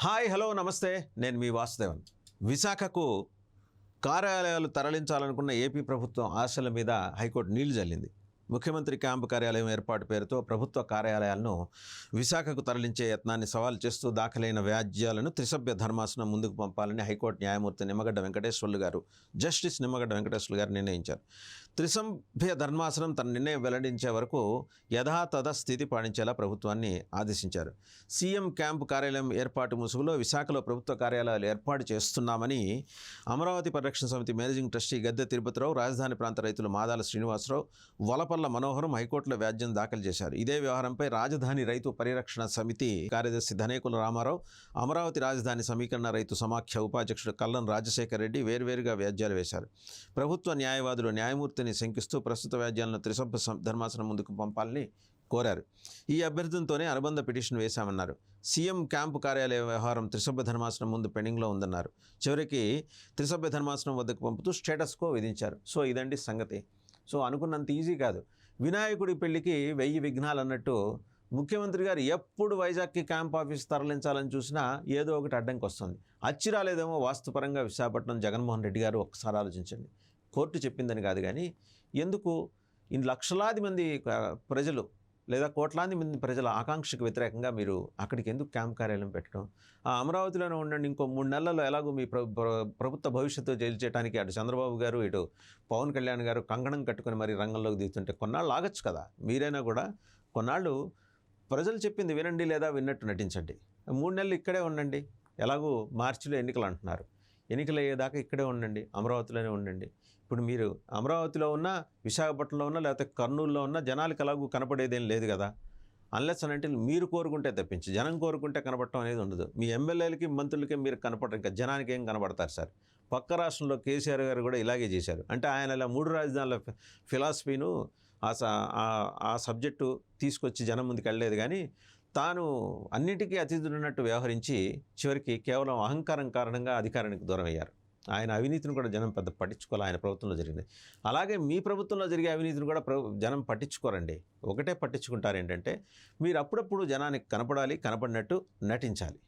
Hi hello నమస్తే. నేను మీ వాసుదేవన్. విశాఖకు కార్యాలయాలు తరలించాలనుకున్న ఏపీ ప్రభుత్వం ఆశల మీద హైకోర్టు నీళ్ళు జల్లింది. ముఖ్యమంత్రి క్యాంపు కార్యాలయం ఏర్పాటు పేరుతో ప్రభుత్వ కార్యాలయాలను విశాఖకు తరలించే యత్నాన్ని సవాల్ చేస్తూ దాఖలైన వ్యాజ్యాలను త్రిసభ్య ధర్మాసనం ముందుకు పంపాలని హైకోర్టు న్యాయమూర్తి నిమ్మగడ్డ వెంకటేశ్వర్లు గారు జస్టిస్ నిమ్మగడ్డ వెంకటేశ్వర్లు గారు నిర్ణయించారు. త్రిసభ్య ధర్మాసనం తన నిర్ణయం వెల్లడించే వరకు యథాతథ స్థితి పాటించేలా ప్రభుత్వాన్ని ఆదేశించారు. సీఎం క్యాంపు కార్యాలయం ఏర్పాటు ముసుగులో విశాఖలో ప్రభుత్వ కార్యాలయాలు ఏర్పాటు చేస్తున్నామని అమరావతి పరిరక్షణ సమితి మేనేజింగ్ ట్రస్టీ గద్దె తిరుపతిరావు రాజధాని ప్రాంత రైతులు మాదాల శ్రీనివాసరావు వలపల్ల మనోహరం హైకోర్టులో వ్యాజ్యం దాఖలు చేశారు. ఇదే వ్యవహారంపై రాజధాని రైతు పరిరక్షణ సమితి కార్యదర్శి ధనేకుల రామారావు అమరావతి రాజధాని సమీకరణ రైతు సమాఖ్య ఉపాధ్యక్షుడు కల్లం రాజశేఖర రెడ్డి వేర్వేరుగా వ్యాజ్యాలు వేశారు. ప్రభుత్వ న్యాయవాదులు న్యాయమూర్తిని శంకిస్తూ ప్రస్తుత వ్యాజ్యాలను త్రిసభ్య ధర్మాసనం ముందుకు పంపాలని కోరారు. ఈ అభ్యర్థనతోనే అనుబంధ పిటిషన్ వేశామన్నారు. సీఎం క్యాంపు కార్యాలయ వ్యవహారం త్రిసభ్య ధర్మాసనం ముందు పెండింగ్లో ఉందన్నారు. చివరికి త్రిసభ్య ధర్మాసనం వద్దకు పంపుతూ స్టేటస్కో విధించారు. సో ఇదండి సంగతి. సో అనుకున్నంత ఈజీ కాదు. వినాయకుడి పెళ్ళికి వెయ్యి విఘ్నాలు అన్నట్టు ముఖ్యమంత్రి గారు ఎప్పుడు వైజాగ్కి క్యాంప్ ఆఫీస్ తరలించాలని చూసినా ఏదో ఒకటి అడ్డంకి వస్తుంది. అచ్చి రాలేదేమో వాస్తుపరంగా విశాఖపట్నం జగన్మోహన్ రెడ్డి గారు ఒకసారి ఆలోచించండి. కోర్టు చెప్పిందని కాదు కానీ ఎందుకు? ఇన్ని లక్షలాది మంది ప్రజలు లేదా కోట్లాది మంది ప్రజల ఆకాంక్షకు వ్యతిరేకంగా మీరు అక్కడికి ఎందుకు క్యాంప్ కార్యాలయం పెట్టడం? ఆ అమరావతిలోనే ఉండండి ఇంకో మూడు నెలల్లో ఎలాగో మీ ప్ర ప్రభుత్వ భవిష్యత్తు జైలు చేయడానికి అటు చంద్రబాబు గారు ఇటు పవన్ కళ్యాణ్ గారు కంగణం కట్టుకొని మరి రంగంలోకి దిగుతుంటే కొన్నాళ్ళు ఆగచ్చు కదా? మీరైనా కూడా కొన్నాళ్ళు ప్రజలు చెప్పింది వినండి లేదా విన్నట్టు నటించండి. మూడు నెలలు ఇక్కడే ఉండండి. ఎలాగో మార్చిలో ఎన్నికలు అంటున్నారు. ఎన్నికలు అయ్యేదాకా ఇక్కడే ఉండండి అమరావతిలోనే ఉండండి. ఇప్పుడు మీరు అమరావతిలో ఉన్నా విశాఖపట్నంలో ఉన్నా లేకపోతే కర్నూలులో ఉన్నా జనాలకు ఎలాగూ కనపడేదేం లేదు కదా. అన్లెస్ అని అంటే మీరు కోరుకుంటే తప్పించి జనం కోరుకుంటే కనపడటం అనేది ఉండదు. మీ ఎమ్మెల్యేలకి మంత్రులకి మీరు కనపడరు ఇంకా జనానికి ఏం కనపడతారు సార్? పక్క రాష్ట్రంలో కేసీఆర్ గారు కూడా ఇలాగే చేశారు. అంటే ఆయన ఇలా మూడు రాజధానుల ఫిలాసఫీను ఆ స- ఆ సబ్జెక్టు తీసుకొచ్చి జనం ముందుకు వెళ్ళలేదు కానీ తాను అన్నిటికీ అతిథులున్నట్టు వ్యవహరించి చివరికి కేవలం అహంకారం కారణంగా అధికారానికి దూరం అయ్యారు ఆయన అవినీతిని కూడా జనం పెద్ద పట్టించుకోవాలి ఆయన ప్రభుత్వంలో జరిగింది. అలాగే మీ ప్రభుత్వంలో జరిగే అవినీతిని కూడా జనం పట్టించుకోరండి. ఒకటే పట్టించుకుంటారు ఏంటంటే మీరు అప్పుడప్పుడు జనానికి కనపడాలి కనపడినట్టు నటించాలి.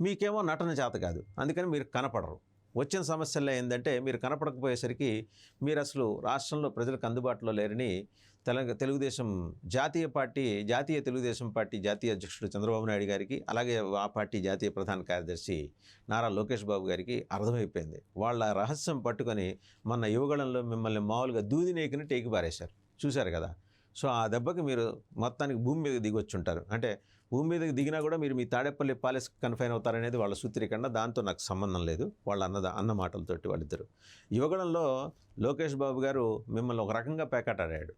మీకేమో నటన చేత కాదు. అందుకని మీరు కనపడరు. వచ్చిన సమస్యల్లో ఏంటంటే మీరు కనపడకపోయేసరికి మీరు అసలు రాష్ట్రంలో ప్రజలకు అందుబాటులో లేరని తెలంగాణ తెలుగుదేశం జాతీయ పార్టీ జాతీయ తెలుగుదేశం పార్టీ జాతీయ అధ్యక్షుడు చంద్రబాబు నాయుడు గారికి అలాగే ఆ పార్టీ జాతీయ ప్రధాన కార్యదర్శి నారా లోకేష్ బాబు గారికి అర్థమైపోయింది. వాళ్ళ రహస్యం పట్టుకొని మొన్న యువగళంలో మిమ్మల్ని మామూలుగా దూదినేకిని టేకి పారేశారు. చూశారు కదా? సో ఆ దెబ్బకి మీరు మొత్తానికి భూమి మీదకి దిగొచ్చి ఉంటారు అంటే భూమి మీదకి దిగినా కూడా మీరు మీ తాడేపల్లి ప్యాలెస్ కన్ఫైన్ అవుతారనేది వాళ్ళ సూత్రీకరణ. దాంతో నాకు సంబంధం లేదు. వాళ్ళ అన్నద అన్న మాటలతోటి వాళ్ళిద్దరు. యువగణంలో లోకేష్ బాబు గారు మిమ్మల్ని ఒక రకంగా పేకాటాడాడు.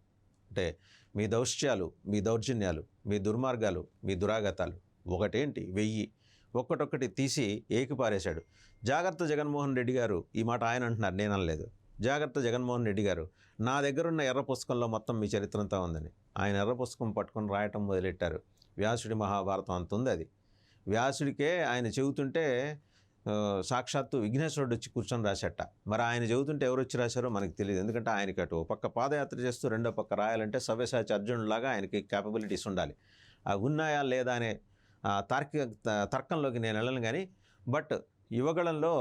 అంటే మీ దౌశ్యాలు మీ దౌర్జన్యాలు మీ దుర్మార్గాలు మీ దురాగతాలు ఒకటేంటి? వెయ్యి. ఒక్కటొక్కటి తీసి ఏకిపారేశాడు. జాగ్రత్త జగన్మోహన్ రెడ్డి గారు ఈ మాట ఆయన అంటున్నారు నేను జాగ్రత్త జగన్మోహన్ రెడ్డి గారు నా దగ్గరున్న ఎర్ర పుస్తకంలో మొత్తం మీ చరిత్ర అంతా ఉందని. ఆయన ఎర్ర పుస్తకం పట్టుకొని రాయటం మొదలెట్టారు. వ్యాసుడి మహాభారతం అంత ఉంది అది. వ్యాసుడికే ఆయన చెబుతుంటే సాక్షాత్తు విఘ్నేశ్వరుడు వచ్చి కూర్చొని రాసేట మరి ఆయన చదువుతుంటే ఎవరు వచ్చి రాశారో మనకు తెలియదు. ఎందుకంటే ఆయనకి అటు పక్క పాదయాత్ర చేస్తూ రెండో పక్క రాయాలంటే సవ్యసాచి అర్జునుడిలాగా ఆయనకి క్యాపబిలిటీస్ ఉండాలి. ఉన్నాయా లేదా అనే ఆ, తార్కిక తర్కంలోకి నేను వెళ్ళను కానీ బట్ యువగళంలో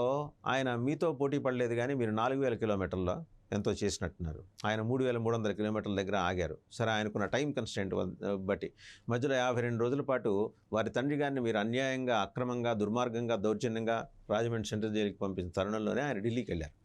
ఆయన మీతో పోటీ పడలేదు కానీ మీరు నాలుగు వేల కిలోమీటర్లో ఎంతో చేసినట్టున్నారు. ఆయన మూడు వేల మూడు వందల కిలోమీటర్ల దగ్గర ఆగారు. సరే ఆయనకున్న టైం కన్స్టెంట్ బట్టి. మధ్యలో యాభై రెండు రోజుల పాటు వారి తండ్రి గారిని మీరు అన్యాయంగా అక్రమంగా దుర్మార్గంగా దౌర్జన్యంగా రాజమండ్రి సెంట్రల్ జైలుకి పంపించిన తరుణంలోనే ఆయన ఢిల్లీకి వెళ్ళారు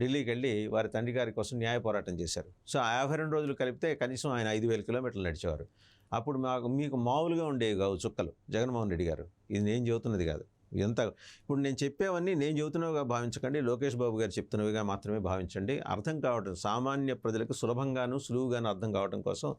ఢిల్లీకి వెళ్ళి వారి తండ్రి గారి కోసం న్యాయ పోరాటం చేశారు. సో ఆ యాభై రెండు రోజులు కలిపితే కనీసం ఆయన ఐదు వేల కిలోమీటర్లు నడిచేవారు. అప్పుడు మాకు మీకు మామూలుగా ఉండేవి కావు చుక్కలు జగన్మోహన్ రెడ్డి గారు. ఇది నేను చెబుతున్నది కాదు. ఎంత ఇప్పుడు నేను చెప్పేవన్నీ నేను చెబుతున్నవిగా భావించకండి. లోకేష్ బాబు గారు చెప్తున్నవిగా మాత్రమే భావించండి. అర్థం కావటం సామాన్య ప్రజలకు సులభంగాను సులువుగాను అర్థం కావటం కోసం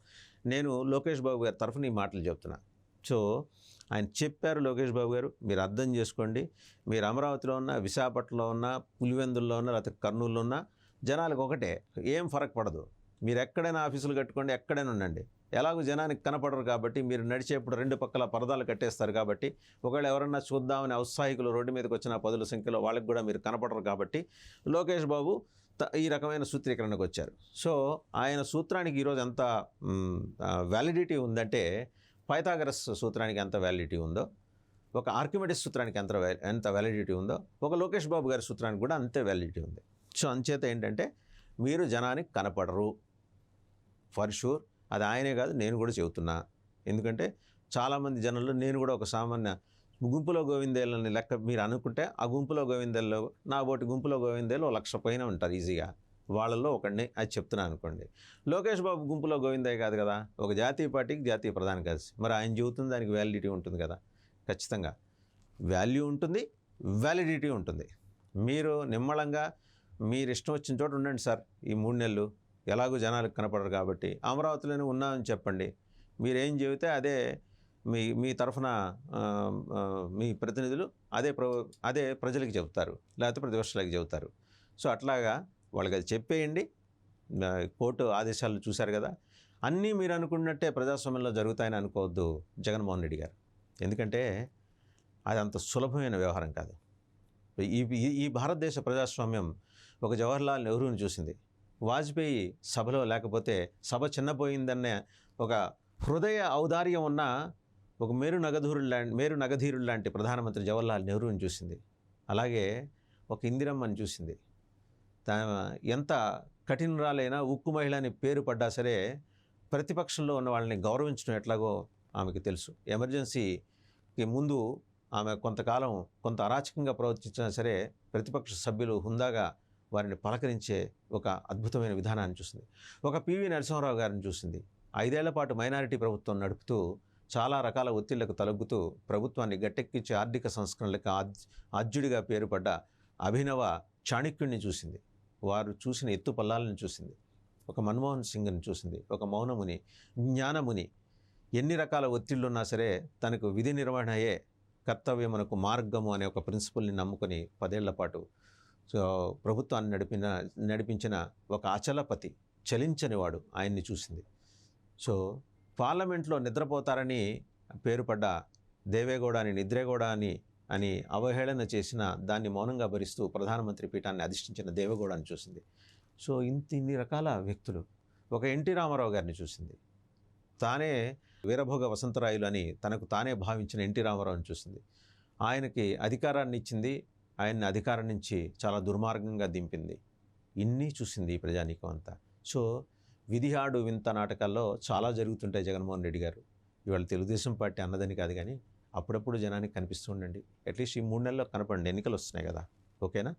నేను లోకేష్ బాబు గారి తరఫున ఈ మాటలు చెప్తున్నా సో ఆయన చెప్పారు లోకేష్ బాబు గారు మీరు అర్థం చేసుకోండి. మీరు అమరావతిలో ఉన్న విశాఖపట్నంలో ఉన్న పులివెందుల్లో ఉన్న లేకపోతే కర్నూలులో ఉన్న జనాలకు ఒకటే ఏం ఫరక్ పడదు. మీరు ఎక్కడైనా ఆఫీసులు కట్టుకోండి ఎక్కడైనా ఉండండి. ఎలాగో జనానికి కనపడరు కాబట్టి మీరు నడిచేప్పుడు రెండు పక్కల పరదాలు కట్టేస్తారు కాబట్టి ఒకవేళ ఎవరన్నా చూద్దామని ఔత్సాహికులు రోడ్డు మీదకి వచ్చిన పదుల సంఖ్యలో వాళ్ళకి కూడా మీరు కనపడరు కాబట్టి లోకేష్ బాబు త- ఈ రకమైన సూత్రీకరణకు వచ్చారు. సో ఆయన సూత్రానికి ఈరోజు ఎంత వ్యాలిడిటీ ఉందంటే పైథాగరస్ సూత్రానికి ఎంత వ్యాలిడిటీ ఉందో ఒక ఆర్కిమెటిస్ సూత్రానికి ఎంత ఎంత వ్యాలిడిటీ ఉందో ఒక లోకేష్ బాబు గారి సూత్రానికి కూడా అంతే వ్యాలిడిటీ ఉంది. సో అంచేత ఏంటంటే మీరు జనానికి కనపడరు. For sure. అది ఆయనే కాదు నేను కూడా చెబుతున్నా. ఎందుకంటే చాలామంది జనంలో నేను కూడా ఒక సామాన్య గుంపులో గోవిందేళ్ళని లెక్క మీరు అనుకుంటే ఆ గుంపులో గోవిందేళ్ళలో నా బోటి గుంపులో గోవిందేళ్ళు లక్ష పైన ఉంటారు ఈజీగా. వాళ్ళల్లో ఒకడిని అది చెప్తున్నాను అనుకోండి. లోకేష్ బాబు గుంపులో గోవిందయ్య కాదు కదా? ఒక జాతీయ పార్టీకి జాతీయ ప్రధాని కలిసి. మరి ఆయన చెబుతుంది దానికి వ్యాలిడిటీ ఉంటుంది కదా? ఖచ్చితంగా. వాల్యూ ఉంటుంది వ్యాలిడిటీ ఉంటుంది. మీరు నిమ్మళంగా మీరు ఇష్టం వచ్చిన చోట ఉండండి సార్ ఈ మూడు నెలలు. ఎలాగో జనాలకు కనపడరు కాబట్టి అమరావతిలోనే ఉన్నామని చెప్పండి. మీరేం చెబితే అదే మీ మీ తరఫున మీ ప్రతినిధులు అదే ప్ర అదే ప్రజలకు చెబుతారు. లేకపోతే ప్రతిపక్షాలకు చెబుతారు. సో అట్లాగా వాళ్ళకి అది చెప్పేయండి. కోర్టు ఆదేశాలు చూశారు కదా. అన్నీ మీరు అనుకున్నట్టే ప్రజాస్వామ్యంలో జరుగుతాయని అనుకోవద్దు జగన్మోహన్ రెడ్డి గారు. ఎందుకంటే అది అంత సులభమైన వ్యవహారం కాదు. ఈ ఈ- ఈ భారతదేశ ప్రజాస్వామ్యం ఒక జవహర్లాల్ నెహ్రూని చూసింది. వాజ్పేయి సభలో లేకపోతే సభ చిన్నపోయిందనే ఒక హృదయ ఔదార్యం ఉన్న ఒక మేరు నగధూరుడు లాంటి మేరు నగధీరుడు లాంటి ప్రధానమంత్రి జవహర్లాల్ నెహ్రూని చూసింది. అలాగే ఒక ఇందిరమ్మని చూసింది. ఎంత కఠినరాలైనా ఉక్కు మహిళ అని పేరు పడ్డా సరే ప్రతిపక్షంలో ఉన్న వాళ్ళని గౌరవించడం ఎట్లాగో ఆమెకి తెలుసు. ఎమర్జెన్సీకి ముందు ఆమె కొంతకాలం కొంత అరాచకంగా ప్రవర్తించినా సరే ప్రతిపక్ష సభ్యులు హుందాగా వారిని పలకరించే ఒక అద్భుతమైన విధానాన్ని చూసింది. ఒక పివి నరసింహారావు గారిని చూసింది. ఐదేళ్ళ పాటు మైనారిటీ ప్రభుత్వం నడుపుతూ చాలా రకాల ఒత్తిళ్ళకు తలగ్గుతూ ప్రభుత్వాన్ని గట్టెక్కించే ఆర్థిక సంస్కరణలకు ఆద్యుడిగా పేరుపడ్డ అభినవ చాణక్యుడిని చూసింది. వారు చూసిన ఎత్తు పల్లాలను చూసింది. ఒక మన్మోహన్ సింగ్ని చూసింది. ఒక మౌనముని జ్ఞానముని. ఎన్ని రకాల ఒత్తిళ్ళు ఉన్నా సరే తనకు విధి నిర్వహణయే కర్తవ్యమునకు మార్గము అనే ఒక ప్రిన్సిపల్ని నమ్ముకొని పదేళ్ళ పాటు సో ప్రభుత్వాన్ని నడిపిన నడిపించిన ఒక అచలపతి చలించనివాడు ఆయన్ని చూసింది. సో పార్లమెంట్లో నిద్రపోతారని పేరుపడ్డ దేవేగౌడ అని నిద్రేగౌడ అని అని అవహేళన చేసిన దాన్ని మౌనంగా భరిస్తూ ప్రధానమంత్రి పీఠాన్ని అధిష్ఠించిన దేవేగౌడని చూసింది. సో ఇంత ఇన్ని రకాల వ్యక్తులు. ఒక ఎన్టీ రామారావు గారిని చూసింది. తానే వీరభోగ వసంతరాయులు అని తనకు తానే భావించిన ఎన్టీ రామారావుని చూసింది. ఆయనకి అధికారాన్ని ఇచ్చింది ఆయన్ని అధికారం నుంచి చాలా దుర్మార్గంగా దింపింది. ఇన్ని చూసింది ఈ ప్రజానీకం అంతా. సో విధిహాడు వింత నాటకాల్లో చాలా జరుగుతుంటాయి జగన్మోహన్ రెడ్డి గారు. ఇవాళ తెలుగుదేశం పార్టీ అన్నదని కాదు కానీ అప్పుడప్పుడు జనానికి కనిపిస్తూ ఉండండి. అట్లీస్ట్ ఈ మూడు నెలల్లో కనపడండి. ఎన్నికలు వస్తున్నాయి కదా. ఓకేనా?